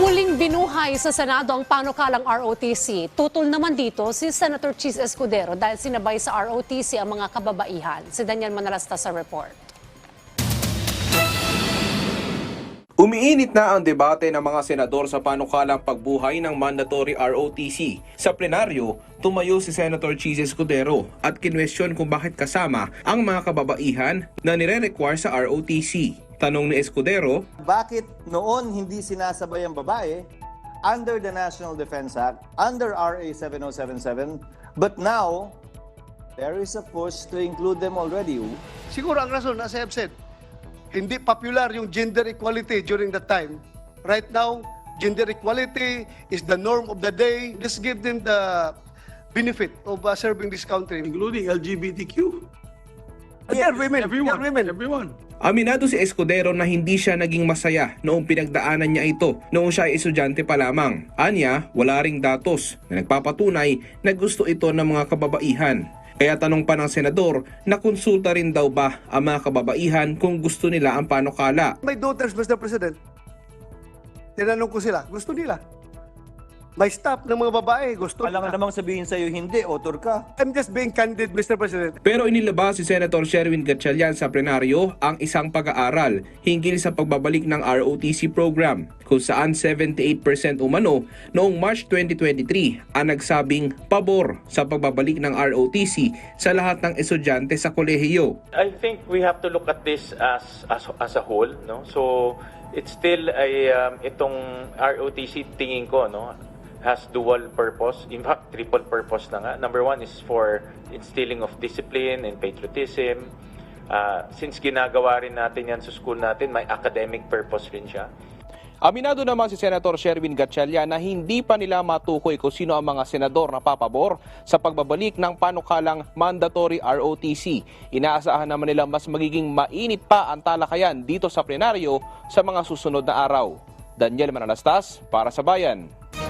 Muling binuhay sa Senado ang panukalang ROTC. Tutol naman dito si Senator Cheese Escudero dahil sinabay sa ROTC ang mga kababaihan. Si Daniel Manalasta sa report. Umiinit na ang debate ng mga senador sa panukalang pagbuhay ng mandatory ROTC. Sa plenaryo, tumayo si Senator Cheese Escudero at kinwestiyon kung bakit kasama ang mga kababaihan na nire-require sa ROTC. Tanong ni Escudero, Bakit noon hindi sinasabay ang babae under the National Defense Act, under RA 7077, but now there is a push to include them already. Siguro ang rason, as I have said, hindi popular yung gender equality during that time. Right now, gender equality is the norm of the day. Just give them the benefit of uh, serving this country. including LGBTQ. They're women. Everyone. They're women. Everyone. Aminado si Escudero na hindi siya naging masaya noong pinagdaanan niya ito noong siya ay estudyante pa lamang. Anya, wala ring datos na nagpapatunay na gusto ito ng mga kababaihan. Kaya tanong pa ng senador na konsulta rin daw ba ang mga kababaihan kung gusto nila ang panukala. My daughters, Mr. President, tinanong ko sila, gusto nila. May staff ng mga babae, gusto Alam nila. namang sabihin sa'yo, hindi, author ka. I'm just being candid, Mr. President. Pero inilabas si Senator Sherwin Gatchalian sa plenaryo ang isang pag-aaral hinggil sa pagbabalik ng ROTC program kung saan 78% umano noong March 2023 ang nagsabing pabor sa pagbabalik ng ROTC sa lahat ng estudyante sa kolehiyo. I think we have to look at this as as, as a whole, no? So it's still a um, itong ROTC tingin ko, no, has dual purpose, in fact triple purpose na nga. Number one is for instilling of discipline and patriotism. Uh, since ginagawa rin natin yan sa school natin, may academic purpose rin siya. Aminado naman si Senator Sherwin Gatchalian na hindi pa nila matukoy kung sino ang mga senador na papabor sa pagbabalik ng panukalang mandatory ROTC. Inaasahan naman nila mas magiging mainit pa ang talakayan dito sa plenaryo sa mga susunod na araw. Daniel Manalastas para sa Bayan.